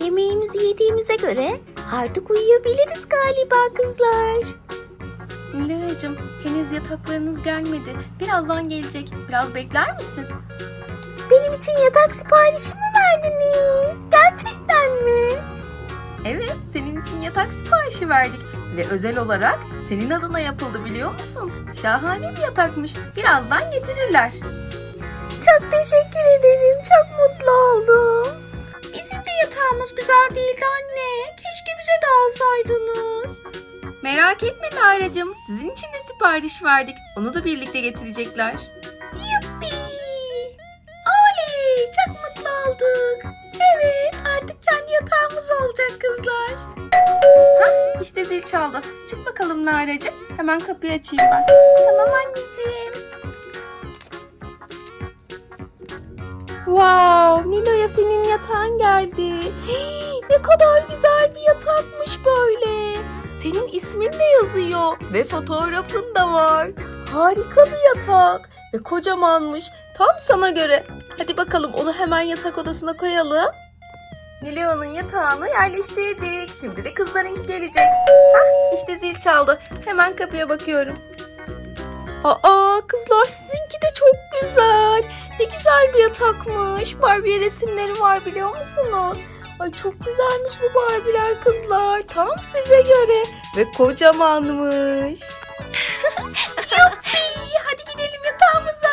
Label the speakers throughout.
Speaker 1: Yemeğimizi yediğimize göre artık uyuyabiliriz galiba kızlar.
Speaker 2: Nilay'cığım henüz yataklarınız gelmedi. Birazdan gelecek. Biraz bekler misin?
Speaker 1: Benim için yatak siparişi mi verdiniz? Gerçekten mi?
Speaker 2: Evet, senin için yatak siparişi verdik. Ve özel olarak senin adına yapıldı biliyor musun? Şahane bir yatakmış. Birazdan getirirler.
Speaker 1: Çok teşekkür ederim. Çok mutlu oldum.
Speaker 2: Güzel değildi anne. Keşke bize de alsaydınız. Merak etme Lara'cığım. Sizin için de sipariş verdik. Onu da birlikte getirecekler.
Speaker 1: Yuppi! Oley! Çok mutlu olduk. Evet, artık kendi yatağımız olacak kızlar.
Speaker 2: İşte zil çaldı. Çık bakalım Lara'cığım. Hemen kapıyı açayım ben.
Speaker 1: Tamam anneciğim.
Speaker 2: Wow, Nilo'ya senin yatağın geldi. Hii, ne kadar güzel bir yatakmış böyle. Senin ismin de yazıyor ve fotoğrafın da var. Harika bir yatak ve kocamanmış. Tam sana göre. Hadi bakalım onu hemen yatak odasına koyalım. Nilo'nun yatağını yerleştirdik. Şimdi de kızlarınki gelecek. Hah, işte zil çaldı. Hemen kapıya bakıyorum. Aa kızlar sizinki de çok güzel. Bir yatakmış. Barbie resimleri var biliyor musunuz? Ay çok güzelmiş bu Barbie'ler kızlar. Tam size göre. Ve kocamanmış. Yuppi! Hadi gidelim yatağımıza.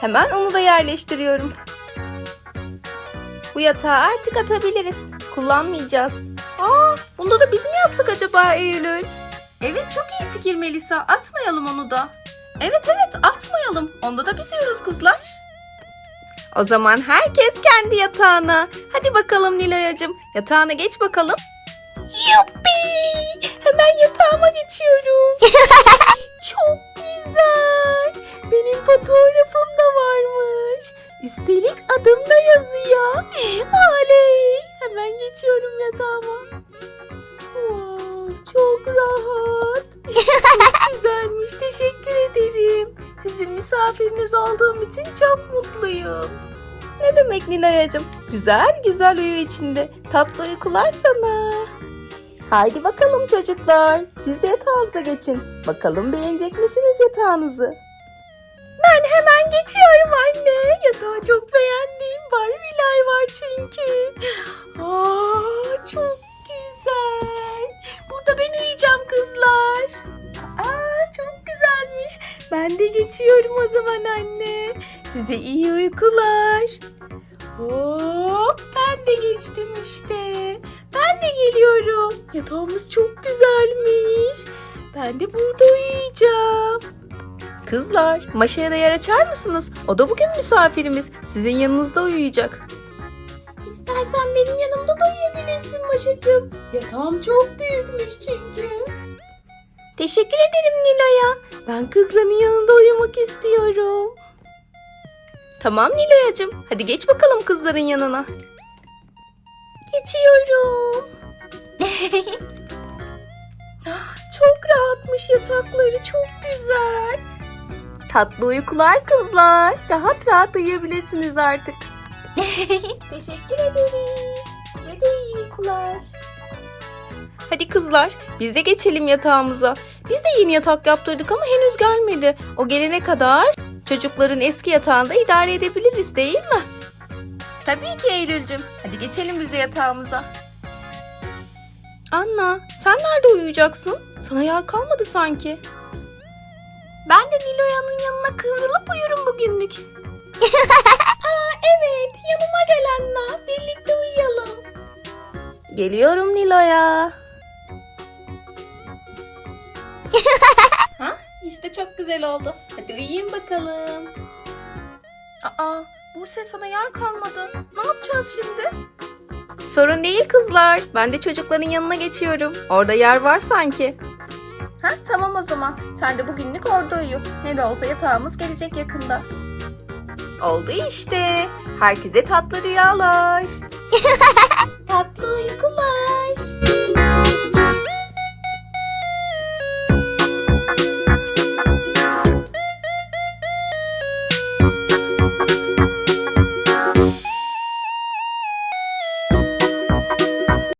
Speaker 2: Hemen onu da yerleştiriyorum. Bu yatağı artık atabiliriz. Kullanmayacağız. Aa, bunda da biz mi yatsak acaba Eylül? Evet çok iyi fikir Melisa. Atmayalım onu da. Evet evet atmayalım. Onda da biz yiyoruz kızlar. O zaman herkes kendi yatağına. Hadi bakalım Nilay'cığım. Yatağına geç bakalım. Yuppi! Hemen yatağıma geçiyorum. Çok güzel. Benim fotoğrafım da varmış. Üstelik adım da yazıyor. Oley! Hemen geçiyorum yatağıma. Wow, çok rahat. Çok güzelmiş. Teşekkür. Sizin misafiriniz olduğum için çok mutluyum. Ne demek Nilay'cığım? Güzel güzel uyu içinde. Tatlı uykular sana. Haydi bakalım çocuklar. Siz de yatağınıza geçin. Bakalım beğenecek misiniz yatağınızı? Ben hemen geçiyorum Ben de geçiyorum o zaman anne. Size iyi uykular. Hop, ben de geçtim işte. Ben de geliyorum. Yatağımız çok güzelmiş. Ben de burada uyuyacağım. Kızlar, Maşa'ya da yer açar mısınız? O da bugün misafirimiz. Sizin yanınızda uyuyacak.
Speaker 1: İstersen benim yanımda da uyuyabilirsin Maşacığım. Yatağım çok büyükmüş çünkü.
Speaker 2: Teşekkür ederim Nilay'a. Ben kızların yanında uyumak istiyorum. Tamam Nilay'cığım. Hadi geç bakalım kızların yanına. Geçiyorum. çok rahatmış yatakları. Çok güzel. Tatlı uykular kızlar. Rahat rahat uyuyabilirsiniz artık.
Speaker 1: Teşekkür ederiz. Size de iyi uykular.
Speaker 2: Hadi kızlar biz de geçelim yatağımıza. Biz de yeni yatak yaptırdık ama henüz gelmedi. O gelene kadar çocukların eski yatağında idare edebiliriz değil mi? Tabii ki Eylül'cüm. Hadi geçelim biz de yatağımıza. Anna sen nerede uyuyacaksın? Sana yer kalmadı sanki. Ben de Niloya'nın yanına kıvrılıp uyurum bugünlük.
Speaker 1: Aa evet yanıma gel Anna. Birlikte uyuyalım.
Speaker 2: Geliyorum Nilo'ya. Ha? İşte çok güzel oldu. Hadi uyuyun bakalım. Aa, Buse sana yer kalmadı. Ne yapacağız şimdi? Sorun değil kızlar. Ben de çocukların yanına geçiyorum. Orada yer var sanki. Ha tamam o zaman. Sen de bugünlük orada uyu. Ne de olsa yatağımız gelecek yakında. Oldu işte. Herkese tatlı rüyalar.